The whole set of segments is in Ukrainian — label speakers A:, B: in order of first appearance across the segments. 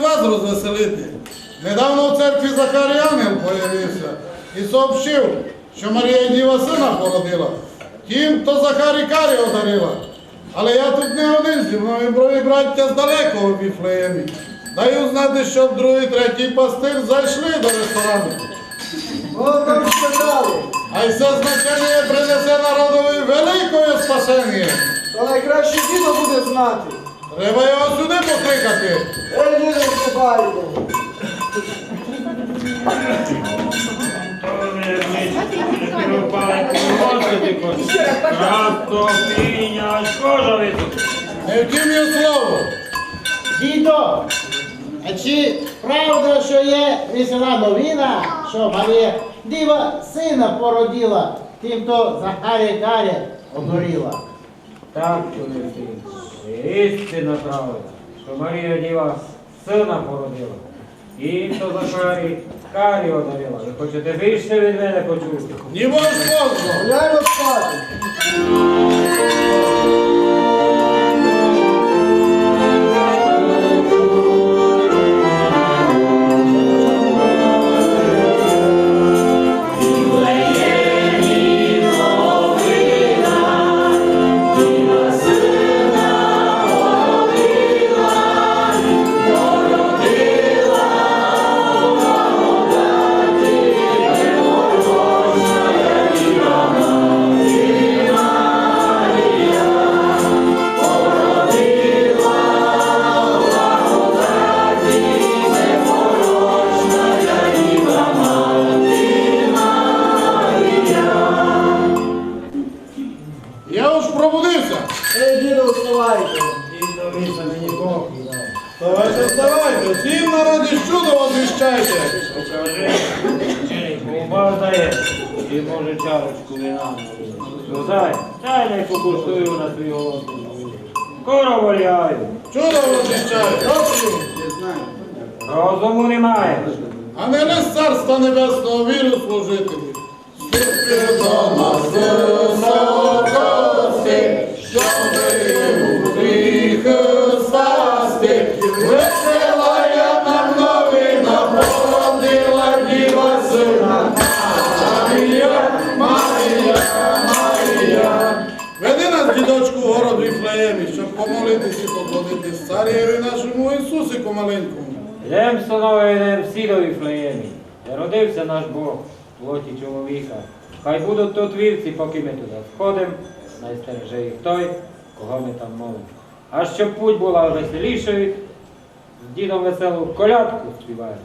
A: вас розвеселити. Недавно в церкві Захарій Ангел появився і сообщив, що Марія Діва сина породила. Тим, хто Захарі Карі одарила. Але я тут не один зі мною брої браття з далекого Віфлеємі. Даю знати, щоб другий, третій пастир зайшли до ресторану.
B: О, там сказали.
A: А й це значення принесе народові великое спасення.
B: То найкраще дідо буде знати.
A: Треба його сюди покликати.
B: Ей, дідо, вступайте.
A: Не втім є слово.
C: Дідо, а чи правда, що є весела новина, що Марія дива сина породила, тим, хто Захарія Каря обгоріла?
D: Так, чоловік, істина правда, що Марія Діва сина породила. І то Захарі карі одарила. Ви хочете більше від мене почути?
A: Ні бог позно.
B: Гуляємо вставайте,
A: всім народі чудо возвіщайте.
D: Покажи, куба дає, і може чарочку вина. Ну дай, не покуштую на твій голод. Скоро валяю.
A: Чудо возвіщаю.
D: Розуму немає.
A: А не лист царства небесного віру служителі. Ступи до нас
D: Йдем, синове, йдем всі до Віфлеємі. Де родився наш Бог, в плоті чоловіка. Хай будуть тут вівці, поки ми туди сходимо, найстереже їх той, кого ми там молимо. А щоб путь була веселішою, з дідом веселу колядку співаємо.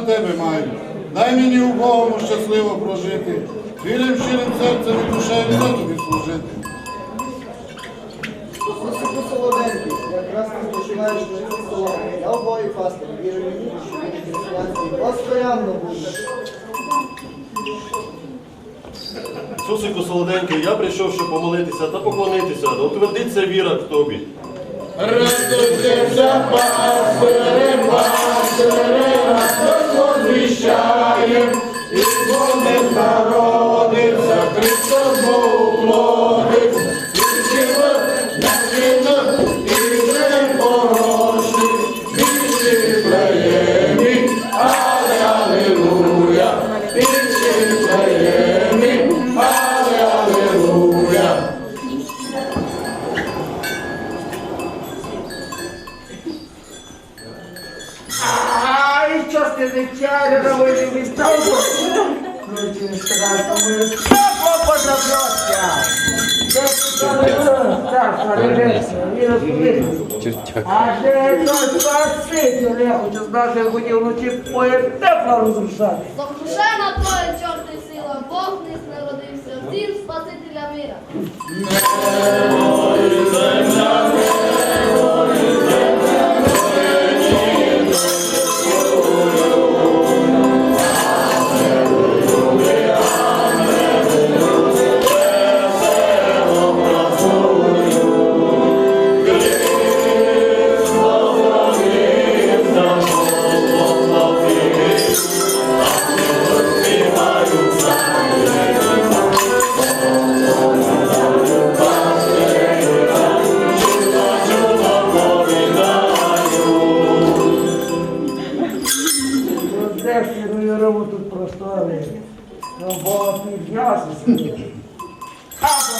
A: На тебе маю. Дай мені убогому щасливо прожити. Вірим щирим серцем і душею за тобі служити.
B: Сусику солоденький, якраз ти починаєш на ці слова. Я обоє пастир, вірю мені, що він християнський постоянно буде.
E: Ісусику солоденький, я прийшов, щоб помолитися та поклонитися, да утвердиться віра в тобі.
A: Радуйтеся, пастири, пастири, нас возвіщаєм, і Бог народився,
F: Ай, що ж ти звичайно робити від? Ну, чи не ми тепло позабросся. Це так, старежеться, він розповідає. А де той спаситель, я хочу знати, я хотів вночі поє тепло розрушати.
G: Сокрушена твоя чорти сила, Бог не народився, всім Спасителя мира.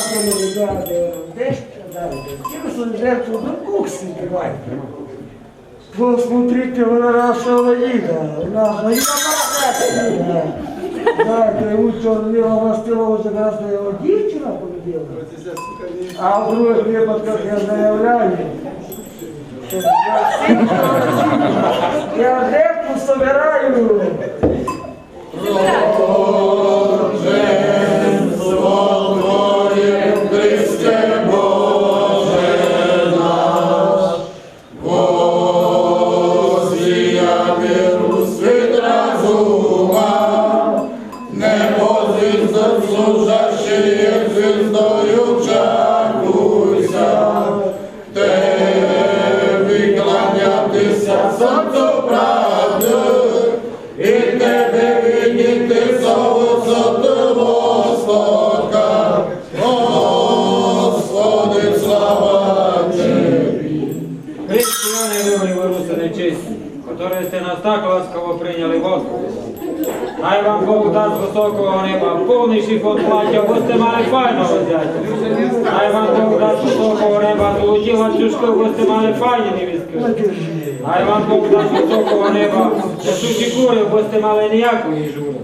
F: А потім не дати, де ж далі? Через свою жертву до кукси давай. Посмотрите вы на нашего Ида. Наша Ида Ида. Да, это ему что, Мила властила уже гораздо его девчина победила. А в других выпадках я заявляю, что я всем поручитель, я жертву собираю.
D: Так ласково приняли Господи. Хай вам Бог дасть високого неба повний шифон плаття, бо сте мали файного зятя. Хай вам Бог дасть високого неба золоті ланцюжки, бо сте мали файні невістки. Хай вам Бог дасть високого неба несучі кури, бо сте мали ніякої жури.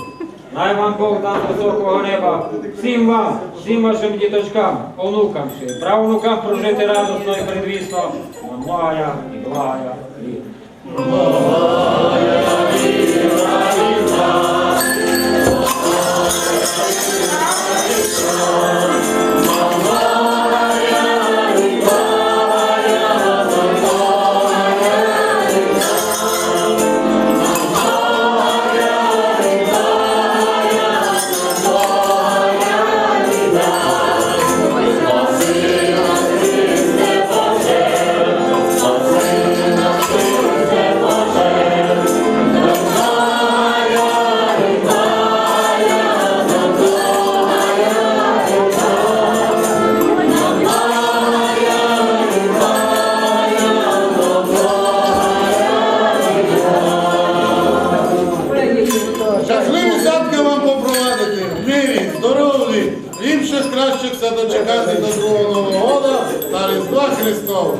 D: Хай вам Бог дасть високого неба всім вам, всім вашим діточкам, онукам правнукам прожити радосно і предвісно благая і благая літа.
A: Ще кращихся дочекати до другого Нового року та Різдва Христового.